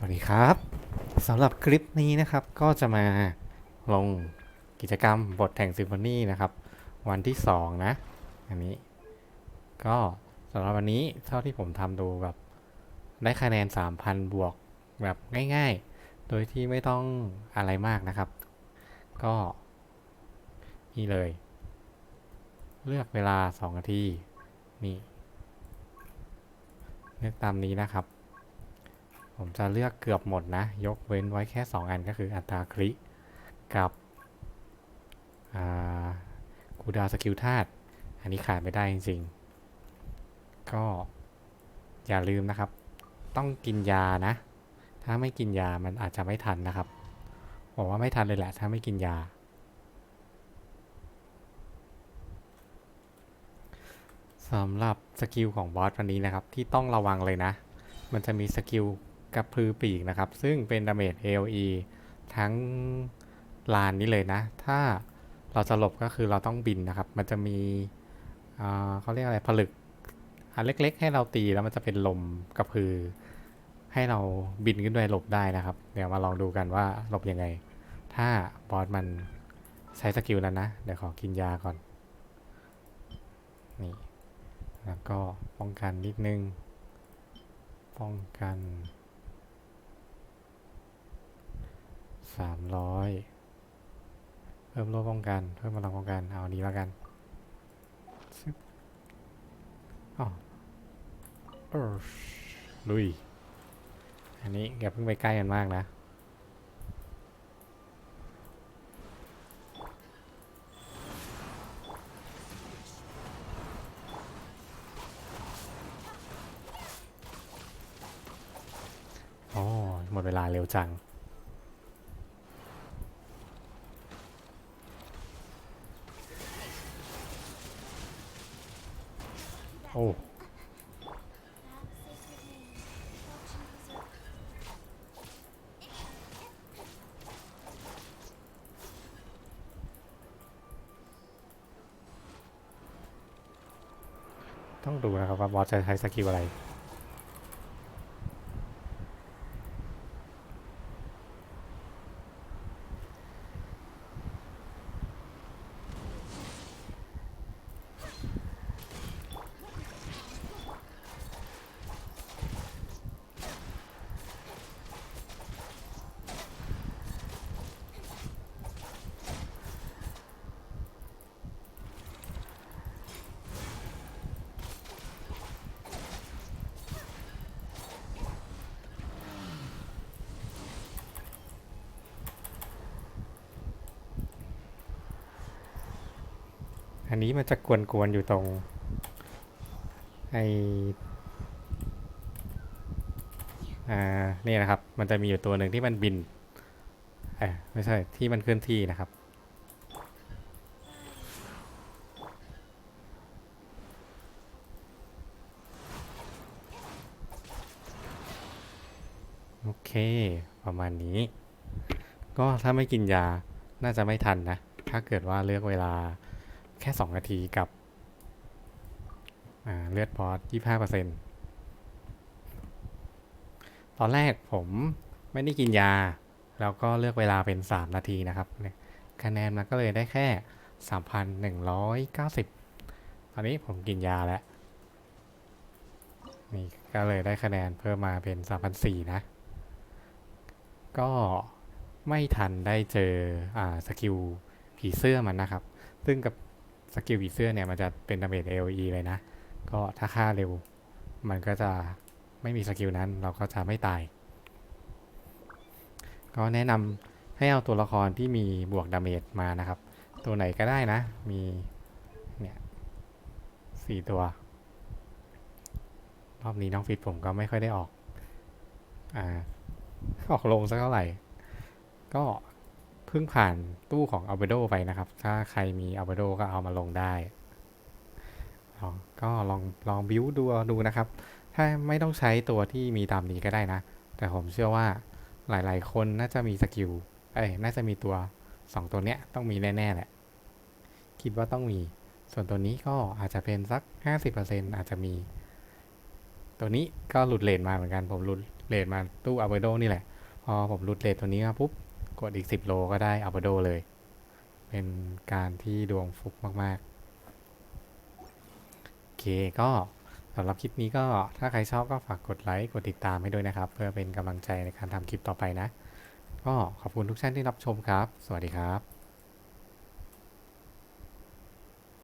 สวัสดีครับสำหรับคลิปนี้นะครับก็จะมาลงกิจกรรมบทแห่งซิมโฟนีนะครับ วันที่ 2 นะ อันนี้ ก็สำหรับวันนี้เท่าที่ผมทำดูแบบได้คะแนน 3,000 บวกแบบง่ายๆ โดยที่ไม่ต้องอะไรมากนะครับ ก็นี่เลย เลือกเวลา 2 นาที นี่ เลือกตามนี้นะครับ ผมจะเลือกเกือบหมดนะ ยกเว้นไว้แค่ 2 อันก็คืออัตราคลิกับกูดาสกิลธาตุอันนี้ขาดไม่ได้จริงๆ ก็อย่าลืมนะครับ ต้องกินยานะ ถ้าไม่กินยามันอาจจะไม่ทันนะครับบอกว่าไม่ทันเลยแหละถ้าไม่กินยา สำหรับสกิลของบอสวันนี้นะครับ ที่ต้องระวังเลยนะ มันจะมีสกิล กระพือปีกนะครับ ซึ่งเป็นดาเมจ AOE ทั้งลานนี้เลยนะ ถ้าเราจะหลบก็คือเราต้องบินนะครับ มันจะมีเขาเรียกอะไรผลึกอันเล็ก ๆ ให้เราตีแล้วมันจะเป็นลมกระพือ ให้เราบินขึ้นไปหลบได้นะครับ เดี๋ยวมาลองดูกันว่าหลบยังไง ถ้าบอสมันใช้สกิลนั้นนะ เดี๋ยวขอกินยาก่อน นี่ แล้วก็ป้องกันนิดนึง ป้องกัน สามร้อยเพิ่มโลป้องกัน เพิ่มพลังป้องกัน เอานี้แล้วกันชึบอ๋อเออลุย อันนี้อย่าเพิ่งไปใกล้กันมากนะ อ๋อ หมดเวลาเร็วจัง อ้ต้องดูนะครับว่าบอสจะใช้สกิลอะไร อันนี้มันจะกวนๆอยู่ตรงไออ่านี่นะครับ มันจะมีอยู่ตัวหนึ่งที่มันบินเอ้ไม่ใช่ที่มันเคลื่อนที่นะครับโอเค ประมาณนี้ ก็ถ้าไม่กินยาน่าจะไม่ทันนะ ถ้าเกิดว่าเลือกเวลา แค่ 2 นาทีกับเลือดพอส25%ตอนแรกผมไม่ได้กินยา แล้วก็เลือกเวลาเป็น 3 นาทีนะครับคะแนนมันก็เลยได้แค่ 3,190 ตอนนี้ผมกินยาแล้ว นี่ก็เลยได้คะแนนเพิ่มมาเป็น 3,400 นะ ก็ไม่ทันได้เจออสกิลผีเสื้อมันนะครับ ซึ่งกับ สกิลผีเสื้อเนี่ยมันจะเป็นดาเมจ AOE เลยนะ ก็ถ้าฆ่าเร็ว มันก็จะไม่มีสกิลนั้นเราก็จะไม่ตาย ก็แนะนำให้เอาตัวละครที่มีบวกดาเมจมานะครับ ตัวไหนก็ได้นะ มีเนี่ยสี่ตัว รอบนี้น้องฟิตผมก็ไม่ค่อยได้ออก อ่า ออกลงสักเท่าไหร่ ก็ เพิ่งผ่านตู้ของ a l b e d o ไปนะครับ ถ้าใครมี a l b e d o ก็เอามาลงได้ลองก็ลองลองบิวดูดูนะครับ ถ้าไม่ต้องใช้ตัวที่มีตามนี้ก็ได้นะ แต่ผมเชื่อว่าหลายๆ คนน่าจะมีสกิล เอ้ย น่าจะมีตัว 2 ตัวเนี้ยต้องมีแน่ ๆ แหละ คิดว่าต้องมี ส่วนตัวนี้ก็อาจจะเป็นสัก 50%อาจจะมี ตัวนี้ก็หลุดเลนมาเหมือนกัน ผมหลุดเลทมาตู้อัลเบโดนี่แหละ พอผมรุดเลทตัวนี้มาปุ๊บ กดอีก 10 โลก็ได้อัลบาโดเลย เป็นการที่ดวงฟุกมาก ๆ โอเคก็สำหรับคลิปนี้ก็ถ้าใครชอบก็ฝากกดไลค์กดติดตามให้ด้วยนะครับ เพื่อเป็นกำลังใจในการทำคลิปต่อไปนะ ก็ขอบคุณทุกท่านที่รับชมครับ สวัสดีครับ